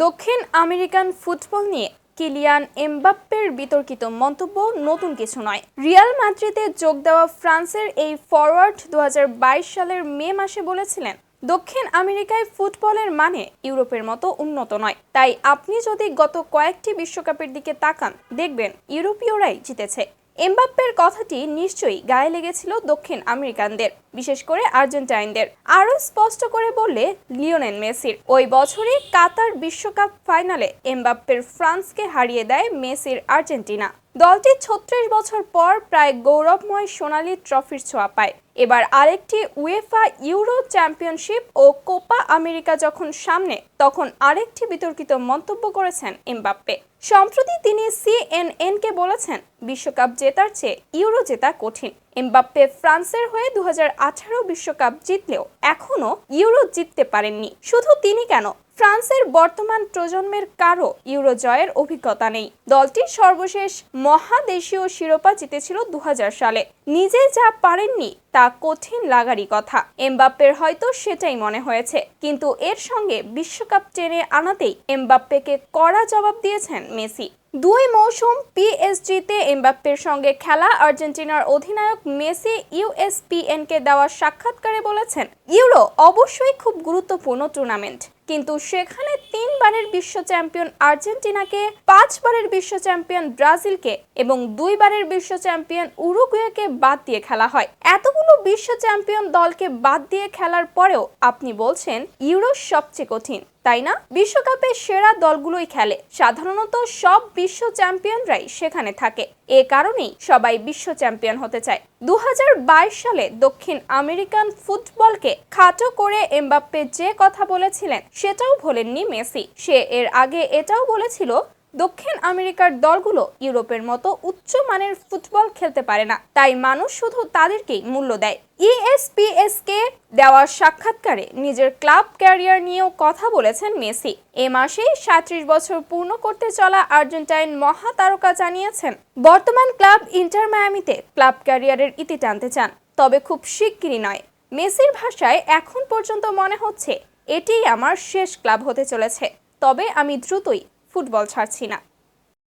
দক্ষিণ American football নিয়ে Kylian এমবাপ্পের বিতর্কিত মন্তব্য নতুন কিছু নয়। রিয়াল মাদ্রিদে যোগ দেওয়া ফ্রান্সের এই ফরওয়ার্ড দু হাজার বাইশ সালের মে মাসে বলেছিলেন, দক্ষিণ আমেরিকায় ফুটবলের মানে ইউরোপের মতো উন্নত নয়। তাই আপনি যদি গত কয়েকটি বিশ্বকাপের দিকে তাকান, দেখবেন ইউরোপীয়রাই জিতেছে। এমবাপ্পের কথাটি নিশ্চয়ই গায়ে লেগেছিল দক্ষিণ আমেরিকানদের, বিশেষ করে আর্জেন্টাইনদের। আরও স্পষ্ট করে বললে লিওনেল মেসির। ওই বছরই কাতার বিশ্বকাপ ফাইনালে এমবাপ্পের ফ্রান্সকে হারিয়ে দেয় মেসির আর্জেন্টিনা। দলটি ছত্রিশ বছর পর প্রায় গৌরবময় সোনালী ট্রফির ছোঁয়া পায়। এবার আরেকটি উয়েফা ইউরো চ্যাম্পিয়নশিপ ও কোপা আমেরিকা যখন সামনে, তখন আরেকটি বিতর্কিত মন্তব্য করেছেন এমবাপ্পে। সম্প্রতি তিনি সিএনএন কে বলেছেন, বিশ্বকাপ জেতার চেয়ে ইউরো জেতা কঠিন। এমবাপ্পে ফ্রান্সের হয়ে দু বিশ্বকাপ জিতলেও এখনও ইউরো জিততে পারেননি। শুধু তিনি কেন ফ্রান্সের বর্তমান প্রজন্মের কারও ইউরো জয়ের অভিজ্ঞতা নেই। দলটি সর্বশেষ মহাদেশীয় শিরোপা জিতেছিল দু হাজার সালে। নিজে যা পারেননি, তা কঠিন লাগারই কথা। এমবাপ্পের হয়তো সেটাই মনে হয়েছে। কিন্তু এর সঙ্গে বিশ্বকাপ টেনে আনাতেই এমবাপ্পেকে কড়া জবাব দিয়েছেন মেসি। দুই মৌসুম পিএসজিতে এমবাপ্পের সঙ্গে খেলা আর্জেন্টিনার অধিনায়ক মেসি ইউএসপিএনকে দেওয়া সাক্ষাৎকারে বলেছেন, ইউরো অবশ্যই খুব গুরুত্বপূর্ণ টুর্নামেন্ট। কিন্তু সেখানে তিনবারের বিশ্ব চ্যাম্পিয়ন আর্জেন্টিনাকে, পাঁচবারের বিশ্ব চ্যাম্পিয়ন ব্রাজিলকে এবং দুইবারের বিশ্ব চ্যাম্পিয়ন উরুগুয়েকে বাদ দিয়ে খেলা হয়। এতগুলো বিশ্ব চ্যাম্পিয়ন দলকে বাদ দিয়ে খেলার পরেও আপনি বলছেন ইউরো সবচেয়ে কঠিন। তাই না? বিশ্বকাপে সেরা দলগুলোই খেলে। সাধারণত সব বিশ্ব চ্যাম্পিয়নরাই সেখানে থাকে। এ কারণেই সবাই বিশ্ব চ্যাম্পিয়ন হতে চায়। দু হাজার বাইশ সালে দক্ষিণ আমেরিকান ফুটবলকে খাটো করে এমবাপ্পে যে কথা বলেছিলেন, সেটাও ভোলেননি মেসি। সে এর আগে এটাও বলেছিল দক্ষিণ আমেরিকার দলগুলো ইউরোপের মতো উচ্চ মানের ফুটবল খেলতে পারে না। তাই মানুষ শুধু তাদেরকেই মূল্য দেয়। E ইএসপিএস কে দেওয়া সাক্ষাৎকারে নিজের ক্লাব ক্যারিয়ার নিয়েও কথা বলেছেন মেসি। এ মাসেই সাঁত্রিশ বছর পূর্ণ করতে চলা আর্জেন্টাইন মহাতারকা জানিয়েছেন, বর্তমান ক্লাব ইন্টার মায়ামিতে ক্লাব ক্যারিয়ারের ইতি টানতে চান, তবে খুব শিগগিরই নয়। মেসির ভাষায় এখন পর্যন্ত মনে হচ্ছে, এটিই আমার শেষ ক্লাব হতে চলেছে। তবে আমি দ্রুতই ফুটবল ছাড়ছি না।